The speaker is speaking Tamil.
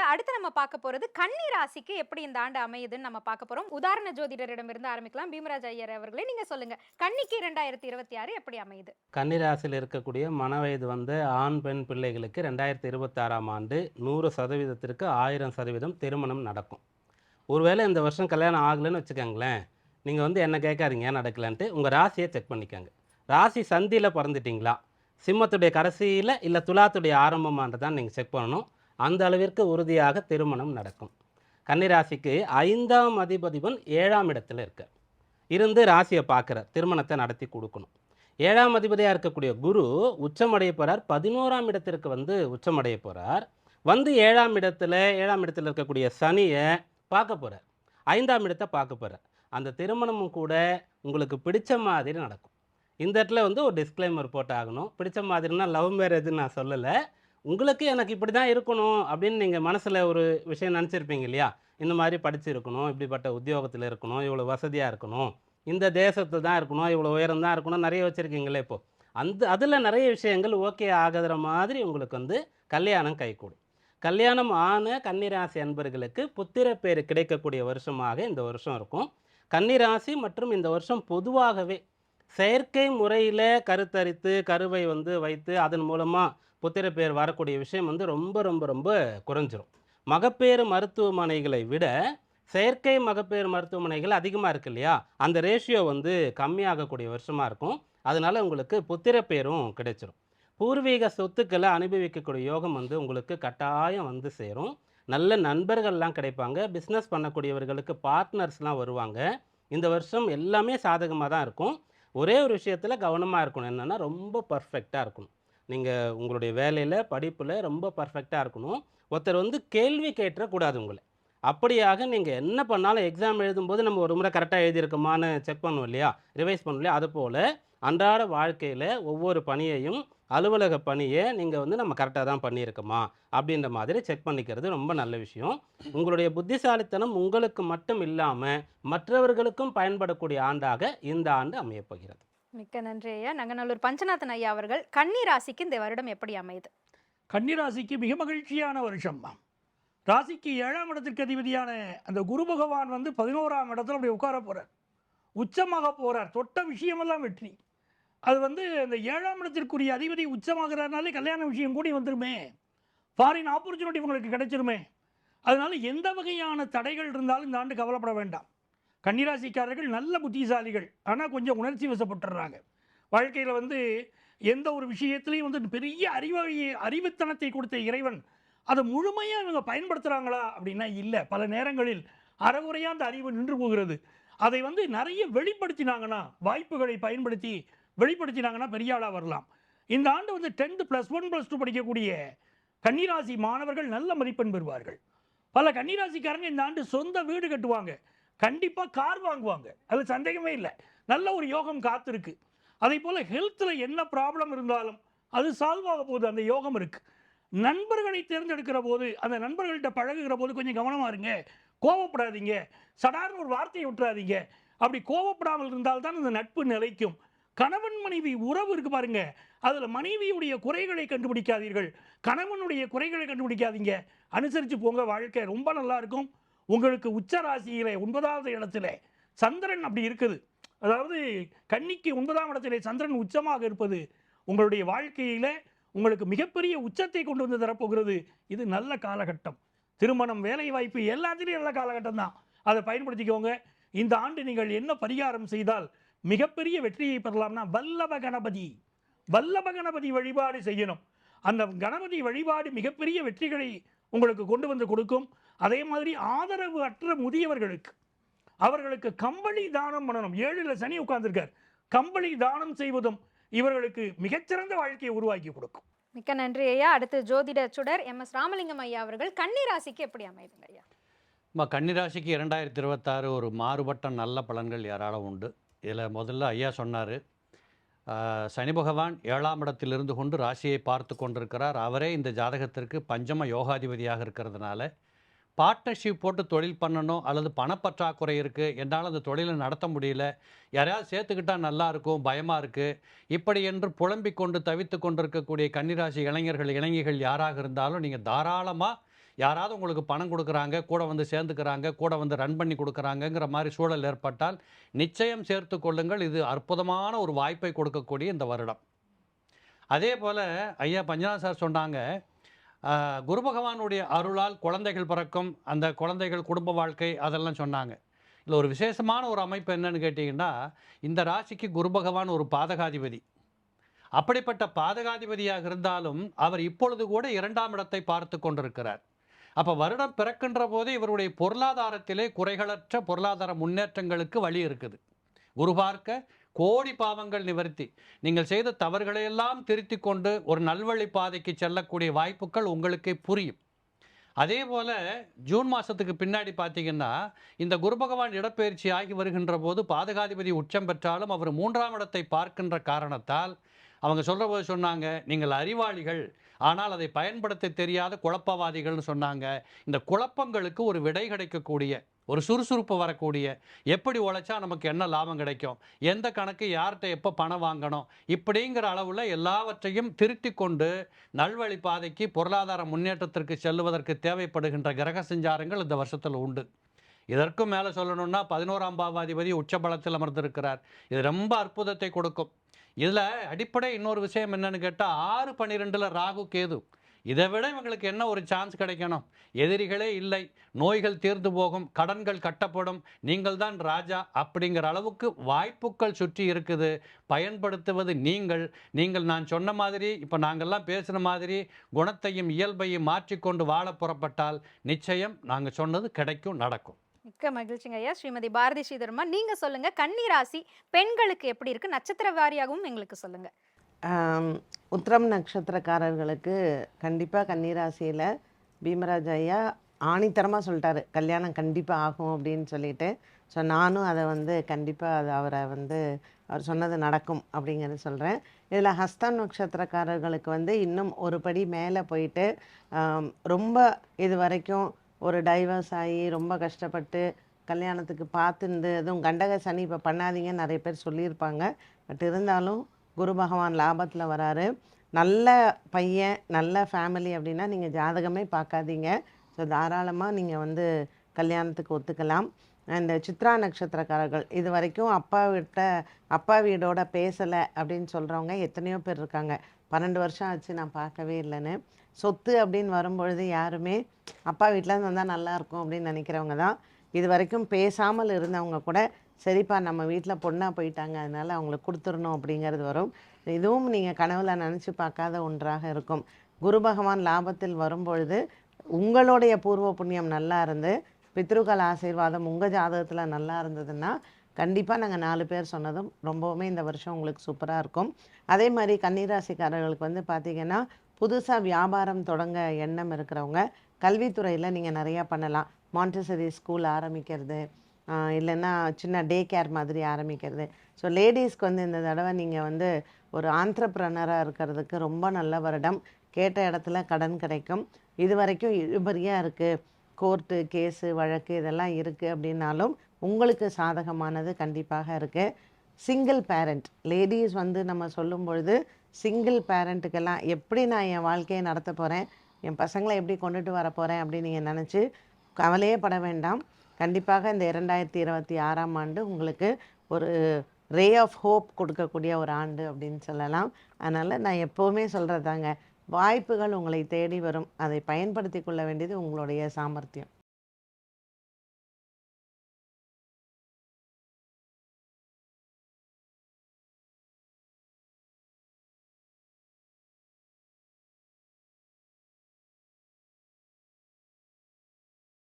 அடுத்து நம்ம பார்க்க போறது கன்னி ராசிக்கு எப்படி இந்த ஆண்டு அமையுதுன்னு நம்ம பார்க்க போறோம். உதாரண ஜோதிடரிடமிருந்து ஆரம்பிக்கலாம். பீமராஜ் ஐயர் அவர்களே நீங்க சொல்லுங்க. கன்னிக்கு இரண்டாயிரத்தி இருபத்தி ஆறு எப்படி அமையுது? கன்னிராசியில் இருக்கக்கூடிய மனவயது வந்து ஆண் பெண் பிள்ளைகளுக்கு ரெண்டாயிரத்தி இருபத்தாறாம் ஆண்டு நூறு சதவீதத்திற்கு ஆயிரம் சதவீதம் திருமணம் நடக்கும். ஒருவேளை இந்த வருஷம் கல்யாணம் ஆகலைன்னு வச்சுக்கோங்களேன் நீங்கள் வந்து என்ன கேட்காதீங்க ஏன் உங்கள் ராசியை செக் பண்ணிக்கோங்க. ராசி சந்தியில் பிறந்துட்டிங்களா? சிம்மத்துடைய கடைசியில் இல்லை துலாத்துடைய ஆரம்பமானதான் நீங்கள் செக் பண்ணணும். அந்த அளவிற்கு உறுதியாக திருமணம் நடக்கும். கன்னிராசிக்கு ஐந்தாம் அதிபதிபன் ஏழாம் இடத்துல இருக்க இருந்து ராசியை பார்க்குற திருமணத்தை நடத்தி கொடுக்கணும். ஏழாம் அதிபதியாக இருக்கக்கூடிய குரு உச்சமடைய போகிறார் பதினோராம் இடத்திற்கு வந்து உச்சமடைய போகிறார் வந்து ஏழாம் இடத்துல ஏழாம் இடத்துல இருக்கக்கூடிய சனியை பார்க்க போகிறார் ஐந்தாம் இடத்தை பார்க்க போகிறார் அந்த திருமணமும் கூட உங்களுக்கு பிடிச்ச மாதிரி நடக்கும். இந்த இடத்துல வந்து ஒரு டிஸ்க்ளைமர் போட்டாகணும். பிடிச்ச மாதிரினா லவ் மேரேஜ்னு நான் சொல்லலை. உங்களுக்கு எனக்கு இப்படி தான் இருக்கணும் அப்படின்னு நீங்கள் மனசில் ஒரு விஷயம் நினச்சிருப்பீங்க இல்லையா? இந்த மாதிரி படிச்சிருக்கணும் இப்படிப்பட்ட உத்தியோகத்தில் இருக்கணும் இவ்வளோ வசதியாக இருக்கணும் இந்த தேசத்தில் தான் இருக்கணும் இவ்வளோ உயரம் தான் இருக்கணும் நிறைய வச்சுருக்கீங்களே இப்போது அந்த அதில் நிறைய விஷயங்கள் ஓகே ஆகுற மாதிரி உங்களுக்கு வந்து கல்யாணம் கைகூடும். கல்யாணம் ஆன கன்னிராசி அன்பர்களுக்கு புத்திர பேர் கிடைக்கக்கூடிய வருஷமாக இந்த வருஷம் இருக்கும். கன்னிராசி மற்றும் இந்த வருஷம் பொதுவாகவே செயற்கை முறையில் கருத்தரித்து கருவை வந்து வைத்து அதன் மூலமாக புத்திரப்பேர் வரக்கூடிய விஷயம் வந்து ரொம்ப ரொம்ப ரொம்ப குறைஞ்சிரும். மகப்பேறு மருத்துவமனைகளை விட செயற்கை மகப்பேறு மருத்துவமனைகள் அதிகமாக இருக்கு இல்லையா? அந்த ரேஷியோ வந்து கம்மியாகக்கூடிய வருஷமாக இருக்கும். அதனால உங்களுக்கு புத்திரப்பேரும் கிடைச்சிரும். பூர்வீக சொத்துக்களை அனுபவிக்கக்கூடிய யோகம் வந்து உங்களுக்கு கட்டாயம் வந்து சேரும். நல்ல நண்பர்கள்லாம் கிடைப்பாங்க. பிஸ்னஸ் பண்ணக்கூடியவர்களுக்கு பார்ட்னர்ஸ்லாம் வருவாங்க. இந்த வருஷம் எல்லாமே சாதகமாக தான் இருக்கும். ஒரே ஒரு விஷயத்தில் கவனமாக இருக்கணும். என்னென்னா ரொம்ப பர்ஃபெக்டாக இருக்கணும். நீங்கள் உங்களுடைய வேலையில் படிப்பில் ரொம்ப பர்ஃபெக்டாக இருக்கணும். ஒருத்தர் வந்து கேள்வி கேட்டுறக்கூடாது உங்களை. அப்படியாக நீங்கள் என்ன பண்ணாலும் எக்ஸாம் எழுதும்போது நம்ம ஒரு முறை கரெக்டாக எழுதியிருக்கோமான்னு செக் பண்ணுவோம் இல்லையா? ரிவைஸ் பண்ணுவோம் இல்லையா? அது போல் அன்றாட வாழ்க்கையில் ஒவ்வொரு பணியையும் அலுவலக பணியை நீங்கள் வந்து நம்ம கரெக்டாக தான் பண்ணியிருக்கோமா? அப்படின்ற மாதிரி செக் பண்ணிக்கிறது ரொம்ப நல்ல விஷயம். உங்களுடைய புத்திசாலித்தனம் உங்களுக்கு மட்டும் இல்லாமல் மற்றவர்களுக்கும் பயன்படக்கூடிய ஆண்டாக இந்த ஆண்டு அமையப் போகிறது. மிக்க நன்றி ஐயா. நங்கநல்லூர் பஞ்சநாதன் ஐயா அவர்கள் கன்னி ராசிக்கு இந்த வருடம் எப்படி அமையுது? கன்னிராசிக்கு மிக மகிழ்ச்சியான வருஷம். ராசிக்கு ஏழாம் இடத்திற்கு அதிபதியான அந்த குரு பகவான் வந்து பதினோராம் இடத்துல அப்படி உட்கார போறார். உச்சமாக போறார். தொட்ட விஷயமெல்லாம் வெற்றி. அது வந்து அந்த ஏழாம் இடத்திற்குரிய அதிபதி உச்சமாகிறாருனாலே கல்யாண விஷயம் கூடி வந்துருமே. ஃபாரின் ஆப்பர்ச்சுனிட்டி உங்களுக்கு கிடைச்சிருமே. அதனால் எந்த வகையான தடைகள் இருந்தாலும் இந்த ஆண்டு கவலைப்பட வேண்டாம். கன்னிராசிக்காரர்கள் நல்ல புத்திசாலிகள். ஆனால் கொஞ்சம் உணர்ச்சி வசப்பட்டுறாங்க. வாழ்க்கையில் வந்து எந்த ஒரு விஷயத்துலையும் வந்து பெரிய அறிவையை அறிவுத்தனத்தை கொடுத்த இறைவன் அதை முழுமையாக இவங்க பயன்படுத்துகிறாங்களா அப்படின்னா இல்லை. பல நேரங்களில் அறகுறையாக அந்த அறிவு நின்று போகிறது. அதை வந்து நிறைய வெளிப்படுத்தினாங்கன்னா வாய்ப்புகளை பயன்படுத்தி வெளிப்படுத்தினாங்கன்னா பெரிய ஆளாக வரலாம். இந்த ஆண்டு வந்து tenth plus one plus two படிக்கக்கூடிய கன்னிராசி மாணவர்கள் நல்ல மதிப்பெண் பெறுவார்கள். பல கன்னிராசிக்காரங்க இந்த ஆண்டு சொந்த வீடு கட்டுவாங்க. கண்டிப்பாக கார் வாங்குவாங்க. அது சந்தேகமே இல்லை. நல்ல ஒரு யோகம் காத்திருக்கு. அதே போல் ஹெல்த்தில் என்ன ப்ராப்ளம் இருந்தாலும் அது சால்வ் ஆக போகுது. அந்த யோகம் இருக்குது நண்பர்களை தேர்ந்தெடுக்கிற போது அந்த நண்பர்கள்ட்ட பழகுகிற போது கொஞ்சம் கவனமாக இருங்க. கோவப்படாதீங்க. சடார்னு ஒரு வார்த்தையை விட்டுறாதீங்க. அப்படி கோவப்படாமல் இருந்தால்தான் அந்த நட்பு நிலைக்கும். கணவன் மனைவி உறவு இருக்கு பாருங்க. அதில் மனைவியுடைய குறைகளை கண்டுபிடிக்காதீர்கள். கணவனுடைய குறைகளை கண்டுபிடிக்காதீங்க. அனுசரித்து போங்க வாழ்க்கை ரொம்ப நல்லா இருக்கும். உங்களுக்கு உச்ச ராசியில் ஒன்பதாவது இடத்துல சந்திரன் அப்படி இருக்குது. அதாவது கன்னிக்கு ஒன்பதாம் இடத்திலே சந்திரன் உச்சமாக இருப்பது உங்களுடைய வாழ்க்கையில் உங்களுக்கு மிகப்பெரிய உச்சத்தை கொண்டு வந்து தரப்போகிறது. இது நல்ல காலகட்டம். திருமணம் வேலை வாய்ப்பு எல்லாத்துலேயும் நல்ல காலகட்டம் தான் அதை பயன்படுத்திக்கோங்க. இந்த ஆண்டு நீங்கள் என்ன பரிகாரம் செய்தால் மிகப்பெரிய வெற்றியை பெறலாம்னா வல்லப கணபதி வல்லப கணபதி வழிபாடு செய்யணும். அந்த கணபதி வழிபாடு மிகப்பெரிய வெற்றிகளை உங்களுக்கு கொண்டு வந்து கொடுக்கும். அதே மாதிரி ஆதரவு அற்ற முதியவர்களுக்கு அவர்களுக்கு கம்பளி தானம் பண்ணணும். ஏழில் சனி உட்கார்ந்திருக்கார். கம்பளி தானம் செய்வதும் இவர்களுக்கு மிகச்சிறந்த வாழ்க்கையை உருவாக்கி கொடுக்கும். மிக்க நன்றி ஐயா. அடுத்து ஜோதிட சுடர் எம் எஸ் ராமலிங்கம் ஐயா அவர்கள். கன்னி ராசிக்கு எப்படி அமையுதுங்க ஐயா? நம்ம கன்னிராசிக்கு இரண்டாயிரத்தி இருபத்தாறு ஒரு மாறுபட்ட நல்ல பலன்கள் ஏராளம் உண்டு. இதில் முதல்ல ஐயா சொன்னார் சனி பகவான் ஏழாம் இடத்தில் இருந்து கொண்டு ராசியை பார்த்து கொண்டிருக்கிறார். அவரே இந்த ஜாதகத்திற்கு பஞ்சம யோகாதிபதியாக இருக்கிறதுனால பார்ட்னர்ஷிப் போட்டு தொழில் பண்ணணும் அல்லது பணப்பற்றாக்குறை இருக்குது என்னால் அந்த தொழிலை நடத்த முடியல யாரையாவது சேர்த்துக்கிட்டா நல்லா இருக்கும் பயமாக இருக்குது இப்படி என்று புலம்பிக் கொண்டு தவித்து கொண்டிருக்கக்கூடிய கன்னிராசி இளைஞர்கள் இளைஞர்கள் யாராக இருந்தாலும் நீங்கள் தாராளமாக யாராவது உங்களுக்கு பணம் கொடுக்குறாங்க கூட வந்து சேர்ந்துக்கிறாங்க கூட வந்து ரன் பண்ணி கொடுக்குறாங்கங்கிற மாதிரி சூழல் ஏற்பட்டால் நிச்சயம் சேர்த்து கொள்ளுங்கள். இது அற்புதமான ஒரு வாய்ப்பை கொடுக்கக்கூடிய இந்த வருடம். அதே போல் ஐயா பஞ்சநாத் சார் சொன்னாங்க குரு பகவானுடைய அருளால் குழந்தைகள் பிறக்கும். அந்த குழந்தைகள் குடும்ப வாழ்க்கை அதெல்லாம் சொன்னாங்க. இதில் ஒரு விசேஷமான ஒரு அமைப்பு என்னன்னு கேட்டிங்கன்னா இந்த ராசிக்கு குரு பகவான் ஒரு பாதகாதிபதி. அப்படிப்பட்ட பாதகாதிபதியாக இருந்தாலும் அவர் இப்பொழுது கூட இரண்டாம் இடத்தை பார்த்து கொண்டிருக்கிறார். அப்போ வருடம் பிறக்கின்ற போது இவருடைய பொருளாதாரத்திலே குறைகளற்ற பொருளாதார முன்னேற்றங்களுக்கு வழி இருக்குது. குரு பார்க்க கோடி பாவங்கள் நிவர்த்தி. நீங்கள் செய்த தவறுகளையெல்லாம் திருத்தி கொண்டு ஒரு நல்வழி பாதைக்கு செல்லக்கூடிய வாய்ப்புகள் உங்களுக்கே புரியும். அதே போல் ஜூன் மாதத்துக்கு பின்னாடி பார்த்தீங்கன்னா இந்த குரு பகவான் இடப்பெயர்ச்சி ஆகி வருகின்ற போது பாதகாதிபதி உச்சம் பெற்றாலும் அவர் மூன்றாம் இடத்தை பார்க்கின்ற காரணத்தால் அவங்க சொல்கிற போது சொன்னாங்க நீங்கள் அறிவாளிகள் ஆனால் அதை பயன்படுத்த தெரியாத குழப்பவாதிகள்னு சொன்னாங்க. இந்த குழப்பங்களுக்கு ஒரு விடை கிடைக்கக்கூடிய ஒரு சுறுசுறுப்பு வரக்கூடிய எப்படி உழைச்சா நமக்கு என்ன லாபம் கிடைக்கும்? எந்த கணக்கு யார்கிட்ட எப்போ பணம் வாங்கணும்? இப்படிங்கிற அளவில் எல்லாவற்றையும் திருத்தி கொண்டு நல்வழி பாதைக்கு பொருளாதார முன்னேற்றத்திற்கு செல்லுவதற்கு தேவைப்படுகின்ற கிரக சஞ்சாரங்கள் இந்த வருஷத்தில் உண்டு. இதற்கும் மேலே சொல்லணும்னா பதினோராம் பாவாதிபதி உச்சபலத்தில் அமர்ந்திருக்கிறார். இது ரொம்ப அற்புதத்தை கொடுக்கும். இதில் அடிப்படை இன்னொரு விஷயம் என்னன்னு கேட்டால் ஆறு பன்னிரெண்டில் ராகு கேது. இதை விட இவங்களுக்கு என்ன ஒரு சான்ஸ் கிடைக்கணும்? எதிரிகளே இல்லை. நோய்கள் தீர்ந்து போகும். கடன்கள் கட்டப்படும். நீங்கள் தான் ராஜா அப்படிங்கிற அளவுக்கு வாய்ப்புகள் சுற்றி இருக்குது. பயன்படுத்துவது நீங்கள். நீங்கள் நான் சொன்ன மாதிரி இப்போ நாங்கள்லாம் பேசுகிற மாதிரி குணத்தையும் இயல்பையும் மாற்றிக்கொண்டு வாழ புறப்பட்டால் நிச்சயம் நாங்கள் சொன்னது கிடைக்கும் நடக்கும். மிக்க மகிழ்ச்சிங்க ஐயா. ஸ்ரீமதி பாரதி ஸ்ரீதர்மா நீங்க சொல்லுங்க கன்னிராசி பெண்களுக்கு எப்படி இருக்கு? நட்சத்திர வாரியாகவும் எங்களுக்கு சொல்லுங்க. உத்திரம் நட்சத்திரக்காரர்களுக்கு கண்டிப்பாக கன்னிராசியில் பீமராஜ் ஐயா ஆணித்தரமாக சொல்லிட்டாரு. கல்யாணம் கண்டிப்பாக ஆகும் அப்படின்னு சொல்லிட்டு. ஸோ நானும் அதை வந்து கண்டிப்பாக அது அவரை வந்து அவர் சொன்னது நடக்கும் அப்படிங்கிறது சொல்கிறேன் இதில் ஹஸ்தம் நட்சத்திரக்காரர்களுக்கு வந்து இன்னும் ஒரு படி மேலே போயிட்டு ரொம்ப இது வரைக்கும் ஒரு டைவர்ஸ் ஆகி ரொம்ப கஷ்டப்பட்டு கல்யாணத்துக்கு பார்த்துருந்து எதுவும் கண்டக சனி இப்போ பண்ணாதீங்கன்னு நிறைய பேர் சொல்லியிருப்பாங்க. பட் இருந்தாலும் குரு பகவான் லாபத்தில் வராரு. நல்ல பையன் நல்ல ஃபேமிலி அப்படின்னா நீங்கள் ஜாதகமே பார்க்காதீங்க. ஸோ தாராளமாக நீங்கள் வந்து கல்யாணத்துக்கு ஒத்துக்கலாம். அண்ட் சித்ரா நட்சத்திரக்காரர்கள் இது வரைக்கும் அப்பா விட்ட அப்பா வீடோட பேசலை அப்படின்னு சொல்கிறவங்க எத்தனையோ பேர் இருக்காங்க. பன்னெண்டு வருஷம் ஆச்சு நான் பார்க்கவே இல்லைன்னு. சொத்து அப்படின்னு வரும்பொழுது யாருமே அப்பா வீட்டில் வந்தால் நல்லாயிருக்கும் அப்படின்னு நினைக்கிறவங்க தான். இது வரைக்கும் பேசாமல் இருந்தவங்க கூட சரிப்பா நம்ம வீட்டில் பொண்ணாக போயிட்டாங்க அதனால் அவங்களுக்கு கொடுத்துடணும் அப்படிங்கிறது வரும். இதுவும் நீங்கள் கனவில் நினச்சி பார்க்காத ஒன்றாக இருக்கும். குரு பகவான் லாபத்தில் வரும்பொழுது உங்களுடைய பூர்வ புண்ணியம் நல்லா இருந்து பித்ருக்கள் ஆசீர்வாதம் உங்கள் ஜாதகத்தில் நல்லா இருந்ததுன்னா கண்டிப்பாக நாங்கள் நாலு பேர் சொன்னதும் ரொம்பவுமே இந்த வருஷம் உங்களுக்கு சூப்பராக இருக்கும். அதே மாதிரி கன்னிராசிக்காரர்களுக்கு வந்து பார்த்திங்கன்னா புதுசாக வியாபாரம் தொடங்க எண்ணம் இருக்கிறவங்க கல்வித்துறையில் நீங்கள் நிறையா பண்ணலாம். மாண்டசரி ஸ்கூல் ஆரம்பிக்கிறது இல்லைன்னா சின்ன டே கேர் மாதிரி ஆரம்பிக்கிறது. ஸோ லேடிஸ்க்கு வந்து இந்த தடவை நீங்கள் வந்து ஒரு ஆண்டர்ப்ரனராக இருக்கிறதுக்கு ரொம்ப நல்ல வருடம். கேட்ட இடத்துல கடன் கிடைக்கும். இது வரைக்கும் இழுபறியாக இருக்குது கோர்ட்டு கேஸு வழக்கு இதெல்லாம் இருக்குது அப்படின்னாலும் உங்களுக்கு சாதகமானது கண்டிப்பாக இருக்குது சிங்கிள் பேரண்ட் லேடிஸ் வந்து நம்ம சொல்லும் பொழுது சிங்கிள் பேரண்ட்டுக்கெல்லாம் எப்படி நான் என் வாழ்க்கையை நடத்த போகிறேன் என் பசங்களை எப்படி கொண்டுட்டு வர போகிறேன் அப்படின்னு நீங்கள் நினச்சி கவலையே பட வேண்டாம். கண்டிப்பாக இந்த இரண்டாயிரத்தி இருபத்தி ஆறாம் ஆண்டு உங்களுக்கு ஒரு ரே ஆஃப் ஹோப் கொடுக்கக்கூடிய ஒரு ஆண்டு அப்படின்னு சொல்லலாம். அதனால் நான் எப்போவுமே சொல்கிறதாங்க வாய்ப்புகள் உங்களை தேடி வரும். அதை பயன்படுத்தி கொள்ள வேண்டியது உங்களுடைய சாமர்த்தியம்.